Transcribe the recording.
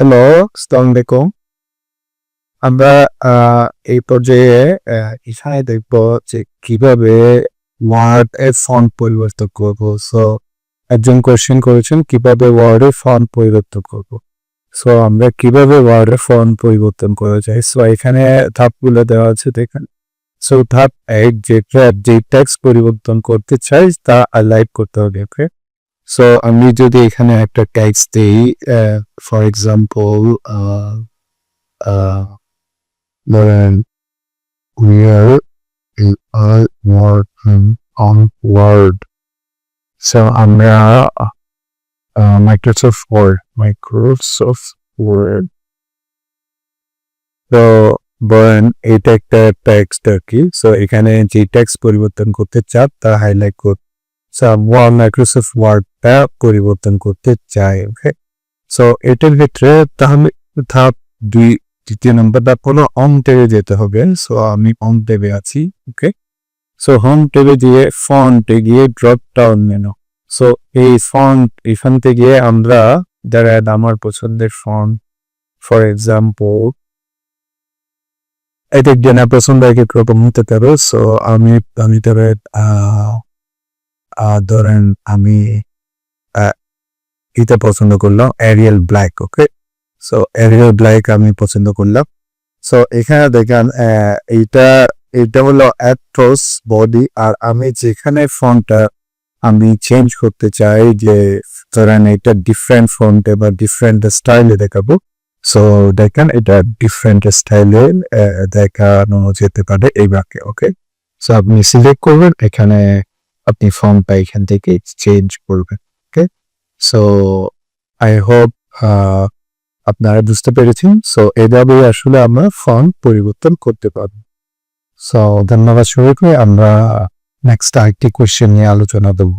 Hello আসসালামু আলাইকুম আমরা এই পর্যায়ে এখানে দেখব যে কীভাবে ওয়ার্ড এর ফন্ট পরিবর্তন করব। সো একজন কোয়েশ্চেন করেছেন, কীভাবে ওয়ার্ড এর ফন্ট পরিবর্তন করব? সো আমরা কীভাবে ওয়ার্ড এর ফন্ট পরিবর্তন করা যায়? সো এখানে ধাপগুলো দেওয়া আছে, দেখেন। সো ধাপ এক, যেটা যে টেক্সট পরিবর্তন করতে চাই, তা লাইভ করতে হবে ওকে সো আমি যদি এখানে একটা টেক্সট দিই ফর এক্সাম্পল ধরেন, we are are working on word so, আমরা মাইক্রোসফট ওয়ার্ড মাইক্রোসফট ওয়ার্ড তো বলেন এটা একটা টেক্সট আর কি। সো এখানে যে টেক্সট পরিবর্তন করতে চান তা হাইলাইট কর ওয়ার্ড মাইক্রোসফট ওয়ার্ডটা পরিবর্তন করতে চাই ওকে সো এটার ক্ষেত্রে তাহলে ধাপ দুই দ্বিতীয় নাম্বারটা হলো অন টেবে যেতে হবে। সো আমি অন টেবে আছি ওকে সো হোম টেবে গিয়ে ফন্টে গিয়ে ড্রপ ডাউন মেনু সো এই ফন্ট এখান থেকে আমরা যারা আমার পছন্দের ফন্ট ফর এক্সাম্পল এটা জেনা পছন্দ এক রকম হতে পারে। সো আমি আমি আহ, ধরেন আমি এটা পছন্দ করলাম Arial black okay so Arial black আমি পছন্দ করলাম। সো এখানে দেখেন এইটা এটা হলো অ্যাট্রস বডি আর আমি যেখানে ফন্টটা আমি চেঞ্জ করতে চাই যে, ধরেন এটা ডিফারেন্ট ফন্টে বা ডিফারেন্ট স্টাইলে দেখাবো। সো দেখেন এটা ডিফারেন্ট স্টাইলে দেখানো যেতে পারে এই বাক্যে ওকে সো আপনি সিলেক্ট করবেন, এখানে আপনি ফর্মটা এখান থেকে এক্সচেঞ্জ করবেন ওকে সো আই হোপ আপনারা বুঝতে পেরেছেন। সো এভাবে আসলে আমরা ফর্ম পরিবর্তন করতে পারব। সো ধন্যবাদ সবাইকে। আমরা নেক্সট আরেকটি কোয়েশ্চেন নিয়ে আলোচনা দেবো।